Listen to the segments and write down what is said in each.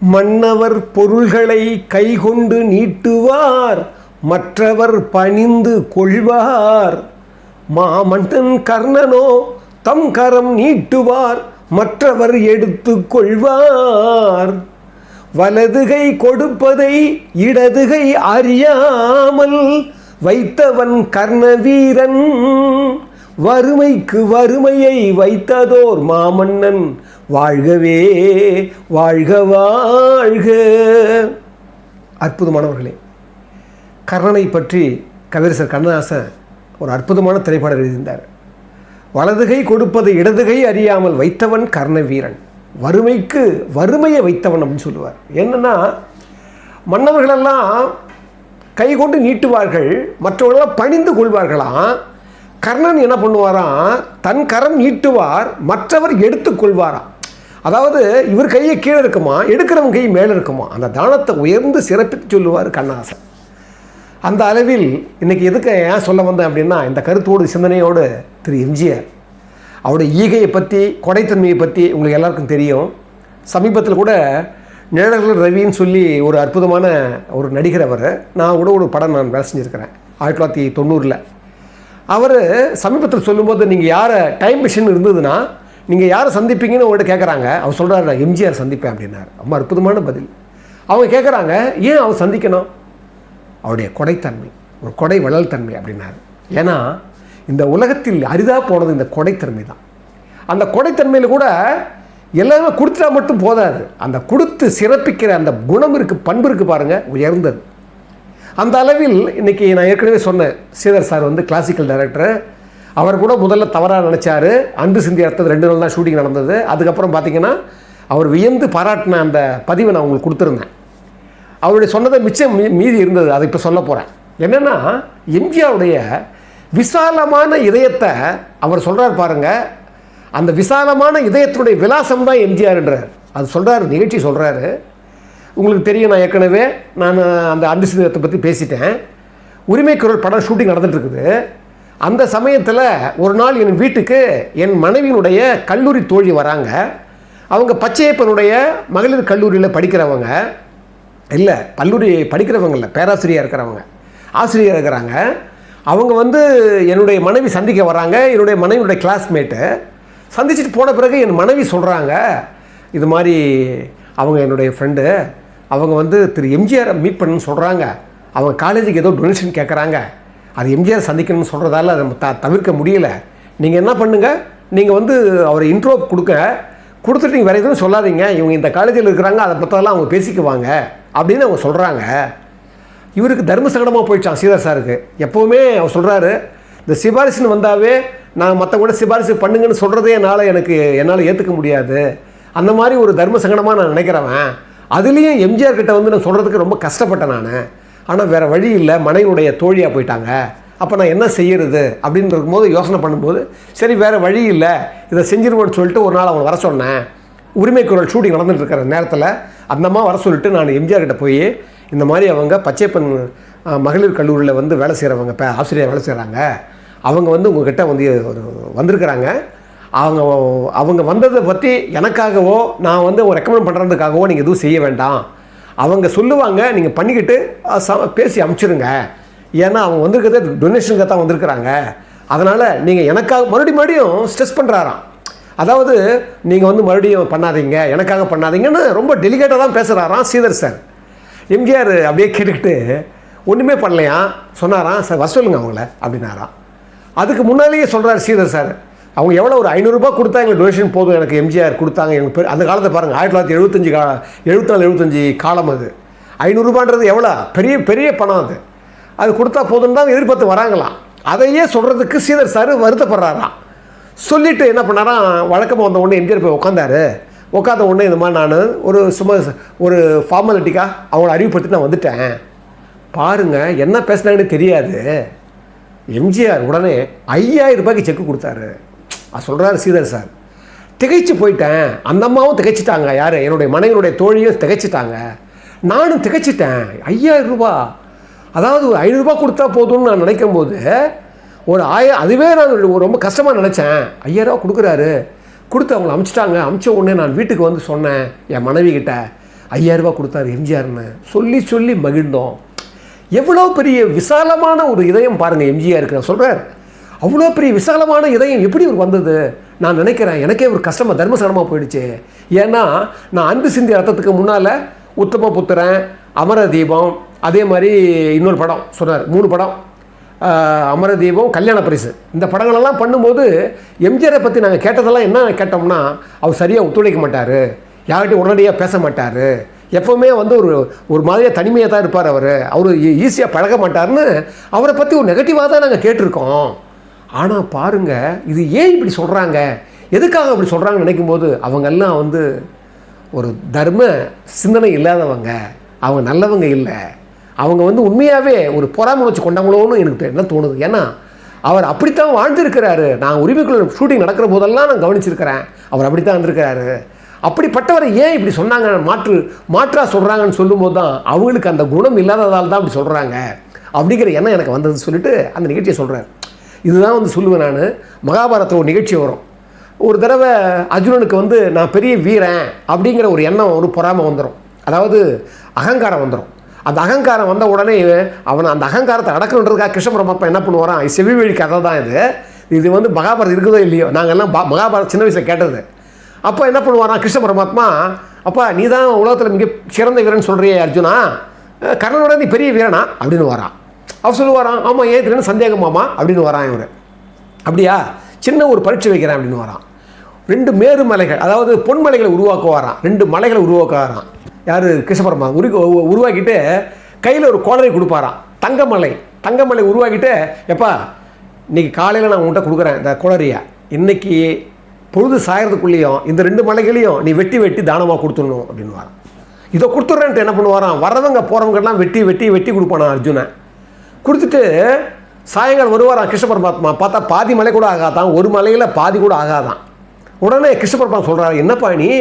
மன்னவர் பொருள்களை கைகொண்டு நீட்டுவார் மற்றவர் பணிந்து கொள்வார். மாமன்னன் கர்ணனோ தம் கரம் நீட்டுவார் மற்றவர் எடுத்து கொள்வார். வலதுகை கொடுப்பதை இடதுகை அறியாமல் வைத்தவன் கர்ணவீரன். வறுமைக்கு வறுமையை வைத்ததோர் மாமன்னன். வாழ்கவே வாழ்க வாழ்க. அற்புதமானவர்களே கர்ணனை பற்றி கவிரசர் கண்ணதாசன் ஒரு அற்புதமான திரைப்படம் எழுதியிருந்தார். வலதுகை கொடுப்பது இடதுகை அறியாமல் வைத்தவன் கர்ணவீரன். வறுமைக்கு வறுமையை வைத்தவன் அப்படின்னு சொல்லுவார். என்னன்னா மன்னவர்களெல்லாம் கை கொண்டு நீட்டுவார்கள் மற்றவர்களெல்லாம் பணிந்து கொள்வார்களாம். கர்ணன் என்ன பண்ணுவாராம்? தன் கரம் நீட்டுவார் மற்றவர் எடுத்துக்கொள்வாராம் அதாவது இவர் கையை கீழே இருக்குமா? எடுக்கிறவன் கை மேலே இருக்குமா? அந்த தானத்தை உயர்ந்து சிறப்பித்து சொல்லுவார் கண்ணாசன் அந்த அளவில் இன்றைக்கி எதுக்கு ஏன் சொல்ல வந்தேன் அப்படின்னா இந்த கருத்தோடு சிந்தனையோடு திரு எம்ஜிஆர். அவருடைய ஈகையை பற்றி கொடைத்தன்மையை பற்றி உங்களுக்கு எல்லாருக்கும் தெரியும். சமீபத்தில் கூட நிழல்கள் ரவின்னு சொல்லி ஒரு அற்புதமான ஒரு நடிகர் அவர். நான் கூட ஒரு படம் நான் வேலை செஞ்சுருக்கிறேன் ஆயிரத்தி தொள்ளாயிரத்தி தொண்ணூறில். அவர் சமீபத்தில் சொல்லும்போது நீங்கள் யாரை டைம் மிஷின் இருந்ததுன்னா நீங்கள் யாரை சந்திப்பீங்கன்னு உங்கள்கிட்ட கேட்குறாங்க அவர் சொல்கிறாரு நான் எம்ஜிஆர் சந்திப்பேன் அப்படின்னாரு. ரொம்ப அற்புதமான பதில். அவங்க கேட்குறாங்க ஏன் அவர் சந்திக்கணும்? அவருடைய கொடைத்தன்மை ஒரு கொடை வள்ளல் தன்மை அப்படின்னாரு. ஏன்னா இந்த உலகத்தில் அரிதாக போனது இந்த கொடைத்தன்மை தான். அந்த கொடைத்தன்மையில் கூட எல்லாமே கொடுத்துட்டா மட்டும் போதாது. அந்த கொடுத்து சிறப்பிக்கிற அந்த குணம் இருக்குது பண்பு இருக்குது பாருங்கள் உயர்ந்தது. அந்த அளவில் இன்றைக்கி நான் ஏற்கனவே சொன்னேன் ஸ்ரீதர் சார் வந்து கிளாசிக்கல் டைரக்டர் அவர் கூட முதல்ல தவறாக நினச்சாரு. அன்பு சிந்தி அடுத்தது ரெண்டு நாள் தான் ஷூட்டிங் நடந்தது. அதுக்கப்புறம் பார்த்தீங்கன்னா அவர் வியந்து பாராட்டின அந்த பதிவை நான் உங்களுக்கு கொடுத்துருந்தேன். அவருடைய சொன்னதை மிச்சம் மீதி இருந்தது. அதை இப்போ சொல்ல போகிறேன் என்னென்னா எம்ஜிஆருடைய விசாலமான இதயத்தை அவர் சொல்கிறார் பாருங்கள் அந்த விசாலமான இதயத்தினுடைய விலாசம் தான் எம்ஜிஆர்ன்றார். அது சொல்கிறார் நிகழ்ச்சி சொல்கிறாரு உங்களுக்கு தெரியும் நான் ஏற்கனவே நான் அந்த அன்பு சிதத்தை பற்றி பேசிட்டேன் உரிமைக்குரல் படம் ஷூட்டிங் நடந்துட்டு இருக்குது அந்த சமயத்தில் ஒரு நாள் என் வீட்டுக்கு என் மனைவியினுடைய கல்லூரி தோழி வராங்க. அவங்க பச்சையப்பனுடைய மகளிர் கல்லூரியில் படிக்கிறவங்க. இல்லை கல்லூரி படிக்கிறவங்க இல்லை பேராசிரியர் இருக்கிறவங்க. ஆசிரியர் இருக்கிறாங்க. அவங்க வந்து என்னுடைய மனைவி சந்திக்க வராங்க. என்னுடைய மனைவியுடைய கிளாஸ்மேட்டு சந்திச்சுட்டு போன பிறகு என் மனைவி சொல்கிறாங்க இது மாதிரி அவங்க என்னுடைய ஃப்ரெண்டு அவங்க வந்து திரு எம்ஜிஆரை மீட் பண்ணணும்னு சொல்கிறாங்க அவங்க காலேஜுக்கு ஏதோ டொனேஷன் கேட்குறாங்க அது எம்ஜிஆர் சந்திக்கணும்னு சொல்கிறதால அதை த தவிர்க்க முடியல. நீங்கள் என்ன பண்ணுங்கள் நீங்கள் வந்து அவரை இன்ட்ரோ கொடுக்க கொடுத்துட்டு நீங்கள் வேறு எதுவும் சொல்லாதீங்க. இவங்க இந்த காலேஜில் இருக்கிறாங்க. அதை பற்றதெல்லாம் அவங்க பேசிக்குவாங்க. அப்படின்னு அவங்க சொல்கிறாங்க இவருக்கு தர்ம சங்கடமாக போயிடுச்சான் சீதா சாருக்கு. எப்போவுமே அவர் சொல்கிறாரு இந்த சிபாரிசுன்னு வந்தாவே நான் மற்ற கூட சிபாரிசு பண்ணுங்கன்னு சொல்கிறதே என்னால் எனக்கு என்னால் ஏற்றுக்க முடியாது. அந்த மாதிரி ஒரு தர்ம சங்கடமாக நான் நினைக்கிறவன். அதுலேயும் எம்ஜிஆர் கிட்ட வந்து நான் சொல்கிறதுக்கு ரொம்ப கஷ்டப்பட்டேன் நான். ஆனால் வேறு வழி இல்லை மனைவியுடைய தோழியாக போயிட்டாங்க. அப்போ நான் என்ன செய்யறது அப்படின்னு இருக்கும்போது யோசனை பண்ணும்போது சரி வேறு வழி இல்லை இதை செஞ்சிருவோன்னு சொல்லிட்டு ஒரு நாள் அவங்க வர சொன்னேன். உரிமை குரல் ஷூட்டிங் நடந்துட்டு இருக்கிற நேரத்தில் அந்தம்மா வர சொல்லிட்டு நான் எம்ஜிஆர் கிட்ட போய் இந்த மாதிரி அவங்க பச்சைப்பன் மகளிர் கல்லூரியில் வந்து வேலை செய்கிறவங்க இப்போ ஆசிரியர் வேலை செய்கிறாங்க அவங்க வந்து உங்ககிட்ட வந்து ஒரு வந்திருக்கிறாங்க. அவங்க அவங்க வந்ததை பற்றி எனக்காகவோ நான் வந்து ஒரு ரெக்கமெண்ட் பண்ணுறதுக்காகவோ நீங்கள் எதுவும் செய்ய வேண்டாம். அவங்க சொல்லுவாங்க நீங்கள் பண்ணிக்கிட்டு ச பேசி அமுச்சிருங்க. ஏன்னா அவங்க வந்திருக்கிறது டொனேஷனுக்காக தான் வந்திருக்கிறாங்க. அதனால் நீங்கள் எனக்காக மறுபடியும் மறுபடியும் ஸ்ட்ரெஸ் பண்ணுறாராம் அதாவது நீங்கள் வந்து மறுபடியும் பண்ணாதீங்க எனக்காக பண்ணாதீங்கன்னு ரொம்ப டெலிகேட்டாக தான் பேசுகிறாராம் சீதர் சார் எம்ஜிஆர் அப்படியே கேட்டுக்கிட்டு ஒன்றுமே பண்ணலையா? சொன்னாராம் சார் வர சொல்லுங்க அவங்கள அப்படின்னாராம். அதுக்கு முன்னாலேயே சொல்கிறார் சீதர் சார் அவங்க எவ்வளோ ஒரு ஐநூறுரூபா கொடுத்தா எங்களுக்கு டொனேஷன் போதும் எனக்கு எம்ஜிஆர் கொடுத்தாங்க. எங்களுக்கு பேர் அந்த காலத்தை பாருங்கள் ஆயிரத்தி தொள்ளாயிரத்தி எழுபத்தஞ்சு கா எழுபத்தி நாலு எழுபத்தஞ்சு காலம் அது. ஐநூறுரூபான்றது எவ்வளோ பெரிய பெரிய பணம் அது. அது கொடுத்தா போதும் தான் எதிர்பார்த்து வராங்களாம் அதையே சொல்கிறதுக்கு சீதர் சார் வருத்தப்படுறாராம் சொல்லிவிட்டு என்ன பண்ணாராம் வழக்கமாக வந்த உடனே எம்ஜிஆர் போய் உட்காந்தாரு உட்காந்த உடனே இந்த மாதிரி நான் ஒரு சும்மா ஒரு ஃபார்மாலிட்டிக்காக அவங்கள அறிவுப்படுத்தி நான் வந்துட்டேன். பாருங்க என்ன பேசுனாங்கன்னு தெரியாது. எம்ஜிஆர் உடனே ஐயாயிரம் ரூபாய்க்கு செக்கு கொடுத்தாரு. அது சொல்கிறாரு சீதர் சார். திகைச்சு போயிட்டேன். அந்த அம்மாவும் திகைச்சிட்டாங்க. யார்? என்னுடைய மனைவியுடைய தோழியும் திகைச்சிட்டாங்க. நானும் திகைச்சிட்டேன். ஐயாயிரம் ரூபா. அதாவது ஒரு ஐநூறுரூபா கொடுத்தா போதும்னு நான் நினைக்கும் போது ஒரு ஆய அதுவே நான் ரொம்ப கஷ்டமாக நினச்சேன். ஐயாயிரம் கொடுக்குறாரு. கொடுத்து அவங்கள அமுச்சிட்டாங்க. அமுச்ச உடனே நான் வீட்டுக்கு வந்து சொன்னேன் என் மனைவி கிட்ட. ஐயாயிரரூபா கொடுத்தாரு எம்ஜிஆர்னு. சொல்லி சொல்லி மகிழ்ந்தோம். எவ்வளோ பெரிய விசாலமான ஒரு இதயம் பாருங்கள் எம்ஜிஆருக்கு. நான் சொல்கிறேன் அவ்வளோ பெரிய விசாலமான இதயம் எப்படி ஒரு வந்தது? நான் நினைக்கிறேன். எனக்கே ஒரு கஷ்டமாக தர்மசனமாக போயிடுச்சு. ஏன்னா நான் அன்பு சிந்தி ரத்தத்துக்கு முன்னால் உத்தம புத்திரன் அமர தீபம் அதே மாதிரி இன்னொரு படம் சொன்னார். மூணு படம். அமர தீபம் கல்யாண பரிசு. இந்த படங்களெல்லாம் பண்ணும்போது எம்ஜிஆரை பற்றி நாங்கள் கேட்டதெல்லாம் என்ன கேட்டோம்னா அவர் சரியாக ஒத்துழைக்க மாட்டார். யார்கிட்டையும் உடனடியாக பேச மாட்டார். எப்போவுமே வந்து ஒரு ஒரு மாதிரியாக தனிமையாக தான் இருப்பார் அவர். அவர் ஈஸியாக பழக மாட்டார்னு அவரை பற்றி ஒரு நெகட்டிவாக தான் நாங்கள் கேட்டிருக்கோம். ஆனால் பாருங்கள் இது ஏன் இப்படி சொல்கிறாங்க எதுக்காக இப்படி சொல்கிறாங்கன்னு நினைக்கும் போது அவங்கெல்லாம் வந்து ஒரு தர்ம சிந்தனை இல்லாதவங்க. அவங்க நல்லவங்க இல்லை. அவங்க வந்து உண்மையாகவே ஒரு பொறாமை வச்சு கொண்டாங்களோன்னு எனக்கு என்ன தோணுது? ஏன்னா அவர் அப்படித்தான் வாழ்ந்துருக்கிறாரு. நான் உரிமைக்குள்ள ஷூட்டிங் நடக்கிற போதெல்லாம் நான் கவனிச்சிருக்கிறேன். அவர் அப்படித்தான் இருந்திருக்கிறாரு. அப்படிப்பட்டவரை ஏன் இப்படி சொன்னாங்க? மாற்று மாற்றாக சொல்கிறாங்கன்னு சொல்லும்போது தான் அவங்களுக்கு அந்த குணம் இல்லாததால் தான் அப்படி சொல்கிறாங்க அப்படிங்கிற எண்ணம் எனக்கு வந்ததுன்னு சொல்லிட்டு அந்த நிகழ்ச்சியை சொல்கிறார் இதுதான் வந்து சொல்லுவேன் நான். மகாபாரத்தில் ஒரு நிகழ்ச்சி வரும். ஒரு தடவை அர்ஜுனனுக்கு வந்து நான் பெரிய வீரன் அப்படிங்கிற ஒரு எண்ணம் ஒரு பொறாமை வந்துடும் அதாவது அகங்காரம் வந்துடும் அந்த அகங்காரம் வந்த உடனே அவன் அந்த அகங்காரத்தை அடக்கணுன்றதுக்காக கிருஷ்ண பரமாத்மா என்ன பண்ணுவாரான் இது செவி வழி கதை தான் இது. இது வந்து மகாபாரதம் இருக்குதோ இல்லையோ? நாங்கள் எல்லாம் மகாபாரத் சின்ன வயசில் கேட்டது. அப்போ என்ன பண்ணுவாரான் கிருஷ்ண பரமாத்மா அப்பா நீ தான் உலகத்தில் மிக சிறந்த வீரன் சொல்கிறியே அர்ஜுனா. கர்ணனோட நீ பெரிய வீரனா? அப்படின்னு வரான். அவர் சொல்லுவாரான் ஆமாம் ஏன் இதுன்னு சந்தேகமாமா அப்படின்னு வரான் இவர். அப்படியா? சின்ன ஒரு பரீட்சை வைக்கிறேன் அப்படின்னு வரான். ரெண்டு மேரு மலைகள் அதாவது பொன்மலைகளை உருவாக்குவாராம். ரெண்டு மலைகளை உருவாக்குவாராம். யார்? கிருஷ்ணபரமா. உரு உருவாக்கிட்டு கையில் ஒரு கோளரை கொடுப்பாராம். தங்கமலை தங்கமலை உருவாக்கிட்டு எப்பா இன்னைக்கு காலையில் நான் உங்கள்கிட்ட கொடுக்குறேன் இந்த குளறியை இன்றைக்கி பொழுது சாயறதுக்குள்ளேயும் இந்த ரெண்டு மலைகளையும் நீ வெட்டி வெட்டி தானமாக கொடுத்துடணும் அப்படின்னு வரான். இதை கொடுத்துட்றேன்ட்டு என்ன பண்ணுவாரான் வரவங்க போகிறவங்கெல்லாம் வெட்டி வெட்டி வெட்டி கொடுப்பானா அர்ஜுனன்? கொடுத்துட்டு சாயங்காலம் வருவாராம் கிருஷ்ண பரமாத்மா பார்த்தா பாதி மலை கூட ஆகாதான் ஒரு மலையில் பாதி கூட ஆகாதான். உடனே கிருஷ்ண பரமாத்மா சொல்கிறாரு என்னப்பா நீ?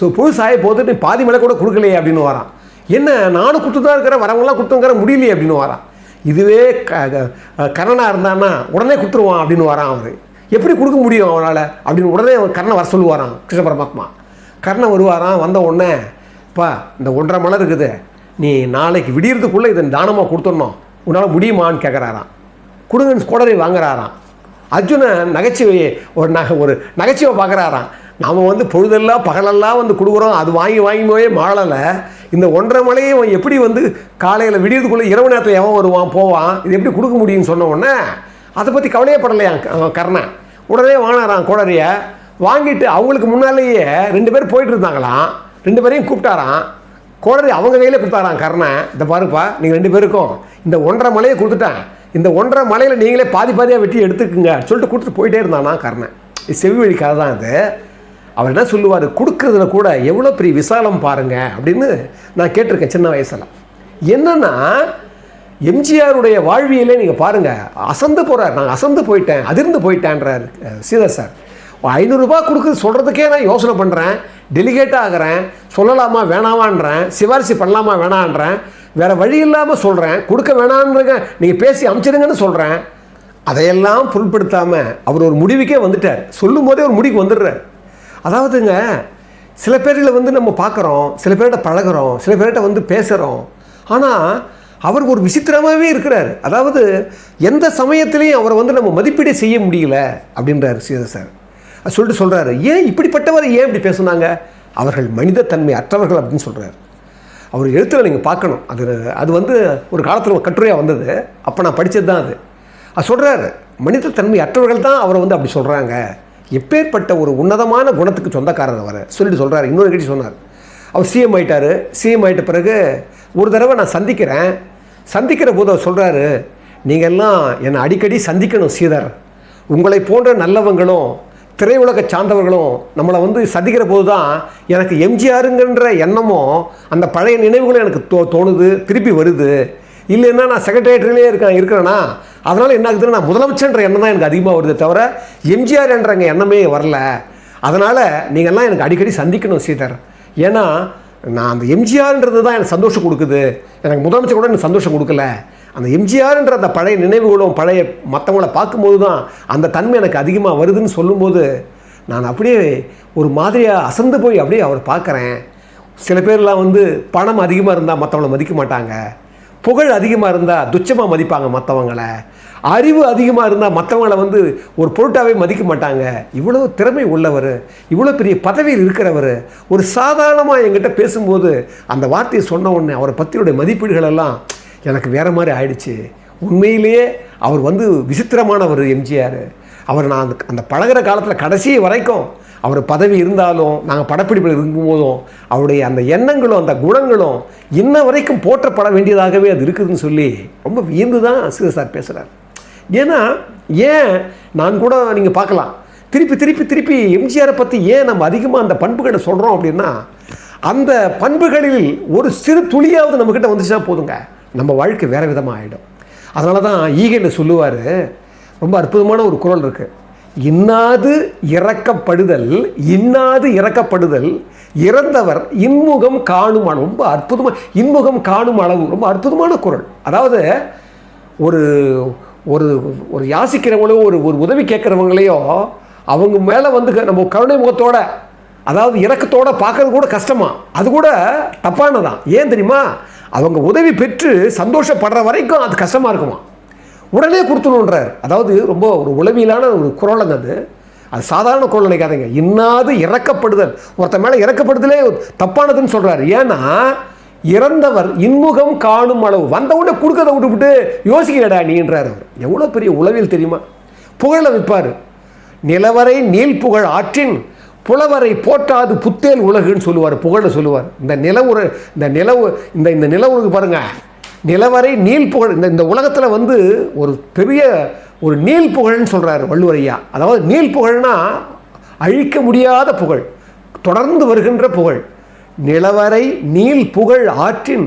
சு- புழு சாய போது நீ பாதி மலை கூட கொடுக்கலையே அப்படின்னு வரான். என்ன நானும் கொடுத்து தான் இருக்கிறேன் வரவங்களாம் கொடுத்துங்கிற முடியலையே அப்படின்னு வரான். இதுவே க க- கர்ணனா இருந்தான்னா உடனே கொடுத்துருவான் அப்படின்னு வரான் அவர். எப்படி கொடுக்க முடியும் அவனால் அப்படின்னு உடனே அவன் கர்ணன் வர சொல்லுவாராம் கிருஷ்ண பரமாத்மா. கர்ணன் வருவாராம் வந்த உடனே பா இந்த ஒன்றரை மலை இருக்குது. நீ நாளைக்கு விடியறதுக்குள்ளே இதை தானமாக கொடுத்துடணும். உன்னால் முடியுமான்னு கேட்குறாராம் கொடுங்கன்னு குடரை வாங்குறாராம். அர்ஜுனன் நகைச்சுவையே ஒரு நகை ஒரு நகைச்சுவை பார்க்குறாராம் நாம் வந்து பொழுதெல்லாம் பகலெல்லாம் வந்து கொடுக்குறோம். அது வாங்கி வாங்கி போய் மாளலை. இந்த ஒன்றரை மலையை அவன் எப்படி வந்து காலையில் விடியறதுக்குள்ளே இரவு நேரத்தில் எவன் வருவான் போவான்? இது எப்படி கொடுக்க முடியும்னு சொன்ன உடனே அதை பற்றி கவலையப்படலையாம் க- கர்ணன்? உடனே வாங்கினாராம் குடரையை. வாங்கிட்டு அவங்களுக்கு முன்னாலேயே ரெண்டு பேர் போயிட்டு இருந்தாங்களாம். ரெண்டு பேரையும் கூப்பிட்டாராம். கோடரி அவங்க கையில் கொடுத்தாராம் கர்ணன் இந்த பாருப்பா நீங்கள் ரெண்டு பேருக்கும். இந்த ஒன்றரை மலையை கொடுத்துட்டேன். இந்த ஒன்றரை மலையில் நீங்களே பாதி பாதியாக வெட்டி எடுத்துக்குங்க சொல்லிட்டு கொடுத்துட்டு போயிட்டே இருந்தானா கர்ணன் இது செவி வழி கதை தான் அது. அவர் என்ன சொல்லுவார்? கொடுக்குறதுல கூட எவ்வளோ பெரிய விசாலம் பாருங்க அப்படின்னு நான் கேட்டிருக்கேன் சின்ன வயசில். என்னென்னா எம்ஜிஆருடைய வாழ்வியலே நீங்கள் பாருங்கள் அசந்து போகிறார் நான் அசந்து போயிட்டேன் அதிர்ந்து போயிட்டேன்றார் சீதா சார். ஐநூறுரூபா கொடுக்குறது சொல்கிறதுக்கே நான் யோசனை பண்ணுறேன் டெலிகேட் ஆகிறேன். சொல்லலாமா வேணாமான்றேன். சிபாரிசு பண்ணலாமா வேணான்றேன். வேறு வழி இல்லாமல் சொல்கிறேன் கொடுக்க வேணான்றங்க நீங்கள் பேசி அமுச்சிடுங்கன்னு சொல்கிறேன் அதையெல்லாம் பொருட்படுத்தாமல் அவர் ஒரு முடிவுக்கே வந்துட்டார். சொல்லும் போதே ஒரு முடிவுக்கு வந்துடுறார். அதாவதுங்க சில பேரில் வந்து நம்ம பார்க்குறோம். சில பேர்கிட்ட பழகுறோம். சில பேர்கிட்ட வந்து பேசுகிறோம் ஆனால் அவர் ஒரு விசித்திரமாகவே இருக்கிறார். அதாவது எந்த சமயத்திலையும் அவரை வந்து நம்ம மதிப்பீடு செய்ய முடியல அப்படின்றார் சீதா சார். சொல்லிட்டு சொல்கிறாரு ஏன் இப்படிப்பட்டவர் ஏன் இப்படி பேசுனாங்க? அவர்கள் மனிதத்தன்மை அற்றவர்கள் அப்படின்னு சொல்கிறார் அவர் எழுத்துல நீங்கள் பார்க்கணும். அது அது வந்து ஒரு காலத்தில் ஒரு கட்டுரையாக வந்தது. அப்போ நான் படித்தது தான் அது. அது சொல்கிறாரு மனிதத்தன்மை அற்றவர்கள் தான் அவரை வந்து அப்படி சொல்கிறாங்க எப்பேற்பட்ட ஒரு உன்னதமான குணத்துக்கு சொந்தக்காரர் அவர். சொல்லிட்டு சொல்கிறார் இன்னொரு கட்டி சொன்னார். அவர் சிஎம் ஆகிட்டார் சிஎம் ஆயிட்ட பிறகு ஒரு தடவை நான் சந்திக்கிறேன். சந்திக்கிற போது அவர் சொல்கிறாரு நீங்கள்லாம் என்னை அடிக்கடி சந்திக்கணும் சீதர். உங்களை போன்ற நல்லவங்களும் திரையுலக சார்ந்தவர்களும் நம்மளை வந்து சதிக்கிற போது தான் எனக்கு எம்ஜிஆருங்கிற எண்ணமும் அந்த பழைய நினைவுகளும் எனக்கு தோ தோணுது திருப்பி வருது. இல்லைன்னா நான் செக்ரட்டேரியட்லேயே இருக்கேன் இருக்கிறேன்னா அதனால் என்ன ஆகுதுன்னா நான் முதலமைச்சர்ன்ற எண்ணம் தான் எனக்கு அதிகமாக வருது தவிர எம்ஜிஆர் என்றங்க எண்ணமே வரல. அதனால் நீங்கள்லாம் எனக்கு அடிக்கடி சந்திக்கணும் சீதர் ஏன்னா நான் அந்த எம்ஜிஆர்ன்றது தான் எனக்கு சந்தோஷம் கொடுக்குது. எனக்கு முதலமைச்சர் கூட எனக்கு சந்தோஷம் கொடுக்கல. அந்த எம்ஜிஆர்ன்ற அந்த பழைய நினைவுகளும் பழைய மற்றவங்கள பார்க்கும்போது தான் அந்த தன்மை எனக்கு அதிகமாக வருதுன்னு சொல்லும்போது நான் அப்படியே ஒரு மாதிரியாக அசந்து போய் அப்படியே அவரை பார்க்குறேன். சில பேர்லாம் வந்து பணம் அதிகமாக இருந்தால் மற்றவங்கள மதிக்க மாட்டாங்க. புகழ் அதிகமாக இருந்தால் துச்சமாக மதிப்பாங்க மற்றவங்களை அறிவு அதிகமாக இருந்தால் மற்றவங்கள வந்து ஒரு பொருட்டாகவே மதிக்க மாட்டாங்க. இவ்வளோ திறமை உள்ளவர் இவ்வளோ பெரிய பதவியில் இருக்கிறவர் ஒரு சாதாரணமாக என்கிட்ட பேசும்போது அந்த வார்த்தையை சொன்ன உடனே அவரை பற்றியுடைய மதிப்பீடுகள் எல்லாம் எனக்கு வேற மாதிரி ஆயிடுச்சு. உண்மையிலேயே அவர் வந்து விசித்திரமானவர் எம்ஜிஆர். அவர் நான் அந்த அந்த பழகுற காலத்தில் கடைசி வரைக்கும் அவர் பதவி இருந்தாலும் நாங்கள் படப்பிடிப்பில் இருக்கும்போதும் அவருடைய அந்த எண்ணங்களும் அந்த குணங்களும் இன்ன வரைக்கும் போற்றப்பட வேண்டியதாகவே அது இருக்குதுன்னு சொல்லி ரொம்ப வியந்து தான் சிவ சார் பேசுகிறார் ஏன்னா ஏன் நான் கூட நீங்கள் பார்க்கலாம். திருப்பி திருப்பி திருப்பி எம்ஜிஆரை பற்றி ஏன் நம்ம அதிகமாக அந்த பண்புகளை சொல்கிறோம் அப்படின்னா அந்த பண்புகளில் ஒரு சிறு துளியாவது நம்மக்கிட்ட வந்துச்சுன்னா போதுங்க. நம்ம வாழ்க்கை வேறு விதமாக ஆகிடும் அதனால தான் ஈகையில் சொல்லுவார்? ரொம்ப அற்புதமான ஒரு குரல் இருக்குது இன்னாது இறக்கப்படுதல் இன்னாது இறக்கப்படுதல் இறந்தவர் இன்முகம் காணும் அளவு. ரொம்ப அற்புதமாக இன்முகம் காணும் அளவு. ரொம்ப அற்புதமான குரல். அதாவது ஒரு ஒரு ஒரு யாசிக்கிறவங்களையோ ஒரு ஒரு உதவி கேட்குறவங்களையோ அவங்க மேலே வந்து நம்ம கருணை முகத்தோட அதாவது இறக்கத்தோடு பார்க்கறது கூட கஷ்டமா? அது கூட தப்பானதான். ஏன் தெரியுமா? அவங்க உதவி பெற்று சந்தோஷப்படுற வரைக்கும் அது கஷ்டமாக இருக்குமா? உடனே கொடுத்துணுன்றார் அதாவது ரொம்ப ஒரு உளவியலான ஒரு குரலங்க அது. அது சாதாரண குரல் நினைக்காதீங்க. இன்னாது இறக்கப்படுதல் ஒருத்தன் மேலே இறக்கப்படுதலே தப்பானதுன்னு சொல்கிறார் ஏன்னா இறந்தவர் இன்முகம் காணும் அளவு. வந்த உடனே கொடுக்கறத விட்டுவிட்டு யோசிக்கிறடா நீன்றார் அவர். எவ்வளோ பெரிய உளவில் தெரியுமா? புகழ விற்பார் நிலவரை நீல் புகழ் ஆற்றின் புலவரை போட்டாது புத்தேல் உலகுன்னு சொல்லுவார் புகழ சொல்லுவார். இந்த நிலவுற இந்த நிலவு இந்த இந்த நிலவுக்கு பாருங்கள் நிலவரை நீல் புகழ் இந்த இந்த உலகத்தில் வந்து ஒரு பெரிய ஒரு நீல் புகழ்னு சொல்கிறார் வள்ளுவர் ஐயா அதாவது நீல் புகழ்னா அழிக்க முடியாத புகழ் தொடர்ந்து வருகின்ற புகழ். நிலவரை நீல் புகழ் ஆற்றின்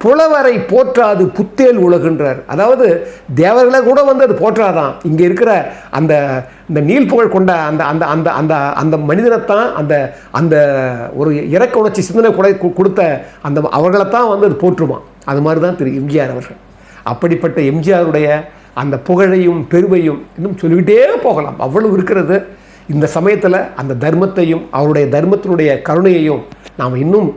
புலவரை போற்றாது புத்தேல் உலகின்றார். அதாவது தேவர்களை கூட வந்து அது போற்றாதான். இங்கே இருக்கிற அந்த இந்த நீல் புகழ் கொண்ட அந்த அந்த அந்த அந்த அந்த மனிதனைத்தான் அந்த அந்த ஒரு இறக்க உணர்ச்சி சிந்தனை கூட கொடுத்த அந்த அவர்களைத்தான் வந்து அது போற்றுமா அது மாதிரி தான் திரு எம்ஜிஆர் அவர்கள். அப்படிப்பட்ட எம்ஜிஆருடைய அந்த புகழையும் பெருமையும் இன்னும் சொல்லிக்கிட்டே போகலாம். அவ்வளவு இருக்கிறது. இந்த சமயத்தில் அந்த தர்மத்தையும் அவருடைய தர்மத்தினுடைய கருணையையும் நாம் இன்னும்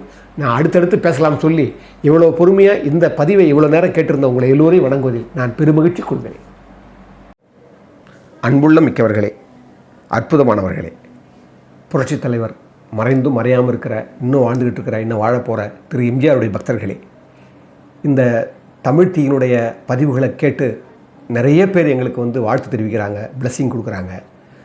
நான் அடுத்தடுத்து பேசலாம் சொல்லி இவ்வளோ பொறுமையாக இந்த பதிவை இவ்வளோ நேரம் கேட்டிருந்த உங்களை எல்லோரையும் வணங்குவதில் நான் பெருமகிழ்ச்சி கொள்கிறேன். அன்புள்ள மிக்கவர்களே அற்புதமானவர்களே புரட்சித் தலைவர் மறைந்தும் மறையாமல் இருக்கிற இன்னும் வாழ்ந்துக்கிட்டு இருக்கிற இன்னும் வாழப் போகிற திரு எம்ஜிஆருடைய பக்தர்களே இந்த தமிழ் தீயினுடைய பதிவுகளை கேட்டு நிறைய பேர் எங்களுக்கு வந்து வாழ்த்து தெரிவிக்கிறாங்க பிளஸ்ஸிங் கொடுக்குறாங்க.